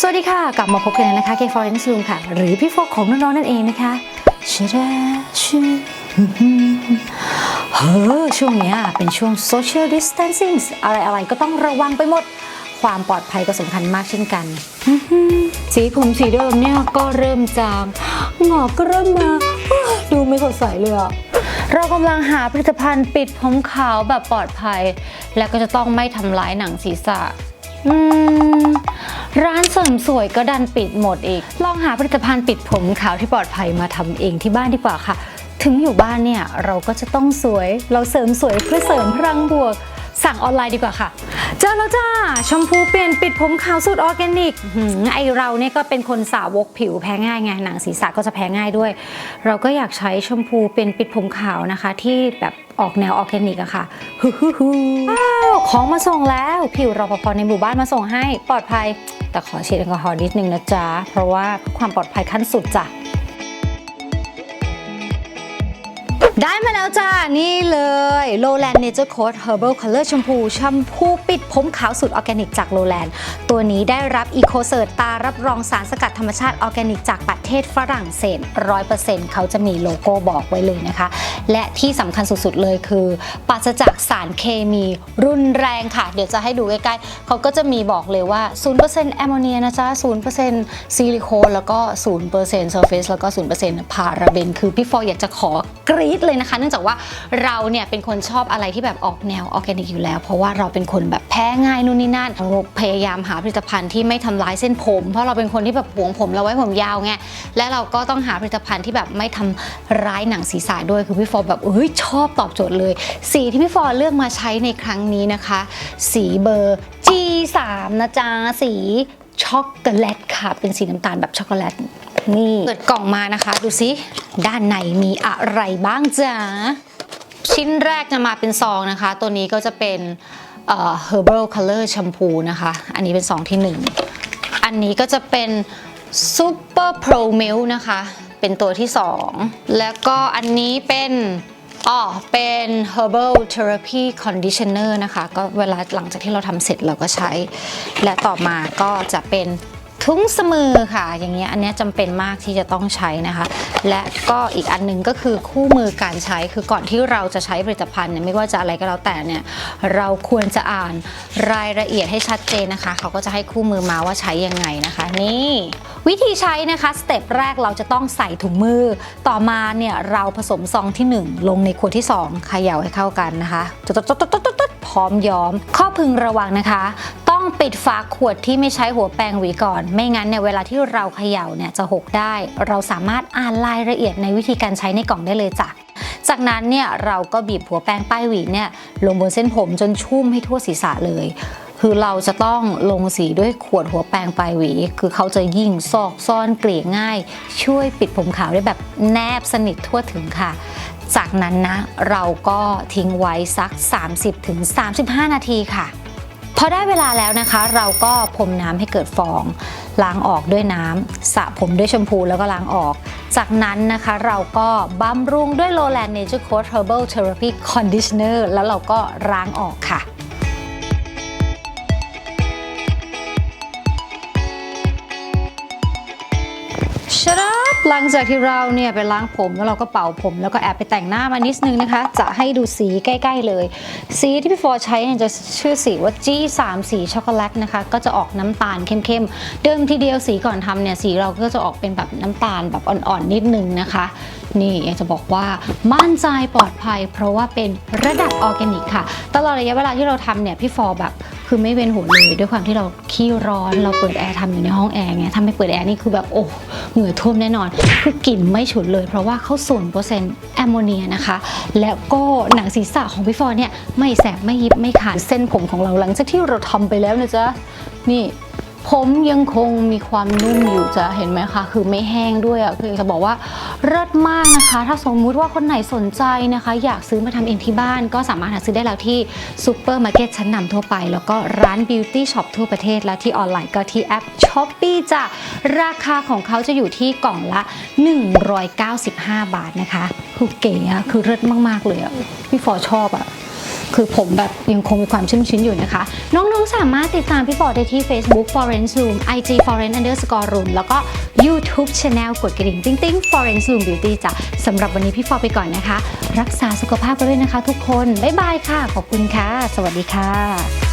สวัสดีค่ะ กลับมาพบกันนะคะ K Foreign Zoom ค่ะ หรือพี่โฟกของน้องๆนั่นเองนะคะชะดาชูเฮ้อช่วงเนี้ยเป็นช่วง social distancing อะไรๆ ก็ต้องระวังไปหมด ความปลอดภัยก็สำคัญมากเช่นกัน สีผมสีเดิมเนี่ยก็เริ่มจางหงอกก็เริ่มมา ดูไม่สดใสเลยอะเรากำลังหาผลิตภัณฑ์ปิดผมขาวแบบปลอดภัย และก็จะต้องไม่ทำร้ายหนังศีรษะ อืม มสวยก็ดันปิดหมดอีก ลองหาผลิตภัณฑ์ปิดผมขาวที่ปลอดภัยมาทำเองที่บ้านดีกว่าค่ะ ถึงอยู่บ้านเนี่ยเราก็จะต้องสวย เราเสริมสวยเพื่อเสริมพลังบวก สั่งออนไลน์ดีกว่าค่ะ เจอแล้วจ้าแชมพูเปลี่ยนปิดผมขาวสูตรออร์แกนิกไอเราเนี่ยก็เป็นคนสาวกผิวแพ้ง่ายไงหนังศีรษะก็จะแพ้ง่ายด้วย เราก็อยากใช้แชมพูเป็นปิดผมขาวนะคะ ที่แบบออกแนวออร์แกนิกอะค่ะฮู้ฮู้ฮู้ว้าวของมาส่งแล้วผิวรปภในหมู่บ้านมาส่งให้ปลอดภัย แต่ขอฉีดแอลกอฮอล์นิดนึงนะจ๊ะ เพราะว่าความปลอดภัยขั้นสุดจ้ะได้มาแล้วจ้า นี่เล ย Lowland Nature Coat Herbal Color Shampoo แชมพูปิดผมขาวสูตรออร์แกนิกจาก Lowland ตัวนี้ได้รับ Eco Cert ตารับรองสารสกัดธรรมชาติออร์แกนิกจากประเทศฝรั่งเศส 100%เขาจะมีโลโก้บอกไว้เลยนะคะ และที่สำคัญสุดๆเลยคือปราศจากสารเคมีรุนแรงค่ะ เดี๋ยวจะให้ดูใกล้ๆ เขาก็จะมีบอกเลยว่า 0%แอมโมเนียนะจ๊ะ 0%ซิลิโคนแล้วก็ 0%เซอร์เฟซแล้วก็ 0%พาราเบน คือพี่ฟอยอยากจะขอกรี๊ดเลยนะคะ เนื่องจากว่าเราเนี่ยเป็นคนชอบอะไรที่แบบออกแนวออร์แกนิกอยู่แล้ว เพราะว่าเราเป็นคนแบบแพ้ง่ายนู่นนี่นั่นเราพยายามหาผลิตภัณฑ์ที่ไม่ทำร้ายเส้นผม เพราะเราเป็นคนที่แบบหวงผมเราไว้ผมยาวไงและเราก็ต้องหาผลิตภัณฑ์ที่แบบไม่ทำร้ายหนังศีรษะด้วยคือพี่ฟอร์แบบเอ้ยชอบตอบโจทย์เลย สีที่พี่ฟอร์เลือกมาใช้ในครั้งนี้นะคะ สีเบอร์ G3 นะจ๊ะสีช็อกโกแลตค่ะ เป็นสีน้ำตาลแบบช็อกโกแลตนี่เปิดกล่องมานะคะ ดูสิด้านในมีอะไรบ้างจ๊ะ ชิ้นแรกจะมาเป็นซองนะคะ ตัวนี้ก็จะเป็น herbal color shampoo นะคะ อันนี้เป็นซองที่ 1 อันนี้ก็จะเป็น super pro milk นะคะ เป็นตัวที่ 2 แล้วก็อันนี้เป็นอ๋อเป็น herbal therapy conditioner นะคะ ก็เวลาหลังจากที่เราทำเสร็จเราก็ใช้ และต่อมาก็จะเป็น ทุ้งสมือค่ะ อย่างเงี้ยอันเนี้ยจำเป็นมากที่จะต้องใช้นะคะ และก็อีกอันหนึงก็คือคู่มือการใช้คือก่อนที่เราจะใช้ผลิตภัณฑ์เนี่ยไม่ว่าจะอะไรก็แล้วแต่เนี่ยเราควรจะอ่านรายละเอียดให้ชัดเจนนะคะ เขาก็จะให้คู่มือมาว่าใช้ยังไงนะคะ นี่ วิธีใช้นะคะสเต็ปแรกเราจะต้องใส่ถุงมือ ต่อมาเนี่ยเราผสมซองที่ 1 ลงในขวดที่2เขย่าให้เข้ากันนะคะตุ๊ดตุ๊ดตุ๊ดตุ๊ดตุ๊ดพร้อมย้อม ข้อพึงระวังนะคะ ปิดฝาขวดที่ไม่ใช้หัวแปรงหวีก่อน ไม่งั้นเนี่ยเวลาที่เราเขย่าเนี่ยจะหกได้ เราสามารถอ่านรายละเอียดในวิธีการใช้ในกล่องได้เลยจ้ะจากนั้นเนี่ยเราก็บีบหัวแป้งป้ายหวีเนี่ยลงบนเส้นผมจนชุ่มให้ทั่วศีรษะเลย คือเราจะต้องลงสีด้วยขวดหัวแปรงปลายหวี คือเขาจะยิ่งซอกซ่อนเกลี่ยง่าย ช่วยปิดผมขาวได้แบบแนบสนิททั่วถึงค่ะ จากนั้นนะเราก็ทิ้งไว้สัก 30-35 นาทีค่ะ พอได้เวลาแล้วนะคะ เราก็พรมน้ำให้เกิดฟอง ล้างออกด้วยน้ำสระผมด้วยแชมพูแล้วก็ล้างออก จากนั้นนะคะเราก็บำรุงด้วย Lowland Nature Coat Herbal Therapy Conditioner แล้วเราก็ล้างออกค่ะชรับ หลังจากที่เราเนี่ยไปล้างผมแล้วเราก็เป่าผม แล้วก็แอบไปแต่งหน้ามานิดนึงนะคะ จะให้ดูสีใกล้ ๆ เลย สีที่พี่ฟอร์ใช้เนี่ยจะชื่อสีว่า G3 สีช็อกโกแลตนะคะ ก็จะออกน้ำตาลเข้มๆ เดิมทีเดียวสีก่อนทำเนี่ยสีเราก็จะออกเป็นแบบน้ำตาลแบบอ่อนๆนิดนึงนะคะ นี่อยากจะบอกว่ามั่นใจปลอดภัย เพราะว่าเป็นระดับออร์แกนิกค่ะ ตลอดระยะเวลาที่เราทำเนี่ยพี่ฟอร์แบบ คือไม่เว้นหัวเลยด้วยความที่เราขี้ร้อนเราเปิดแอร์ทำอยู่ในห้องแอร์ไงถ้าไม่เปิดแอร์นี่คือแบบโอ้เหงื่อท่วมแน่นอน คือกลิ่นไม่ฉุนเลย เพราะว่าเขาส่วนเปอร์เซ็นต์แอมโมเนียนะคะ แล้วก็หนังศีรษะของพี่ฟอนเนี่ยไม่แสบไม่ยิบไม่ขาดเส้นผมของเราหลังจากที่เราทำไปแล้วนะจ๊ะนี่ ผมยังคงมีความนุ่มอยู่จะเห็นไหมคะ คือไม่แห้งด้วยอะคือจะบอกว่าเลิศมากนะคะ ถ้าสมมุติว่าคนไหนสนใจนะคะ อยากซื้อมาทำเองที่บ้าน ก็สามารถหาซื้อได้แล้วที่ซูเปอร์มาร์เก็ตชั้นนำทั่วไป แล้วก็ร้านบิวตี้ช็อปทั่วประเทศ แล้วที่ออนไลน์ก็ที่แอปช้อปปี้จ้ะราคาของเขาจะอยู่ที่กล่องละ 195 บาทนะคะคือเก๋อะคือเลิศมากๆเลยอะพี่ฟอชอบอะ คือผมแบบยังคงมีความชุ่มชื้นอยู่นะคะ น้องๆ สามารถติดตามพี่ปอได้ที่ Facebook Foreign Room IG Foreign Underscore Room แล้วก็ YouTube Channel กดกระดิ่ง ติ๊งติ๊ง Foreign Room Beauty จ้ะสำหรับวันนี้พี่ฟอไปก่อนนะคะ รักษาสุขภาพกันด้วยนะคะทุกคน บ๊ายบายค่ะ ขอบคุณค่ะ สวัสดีค่ะ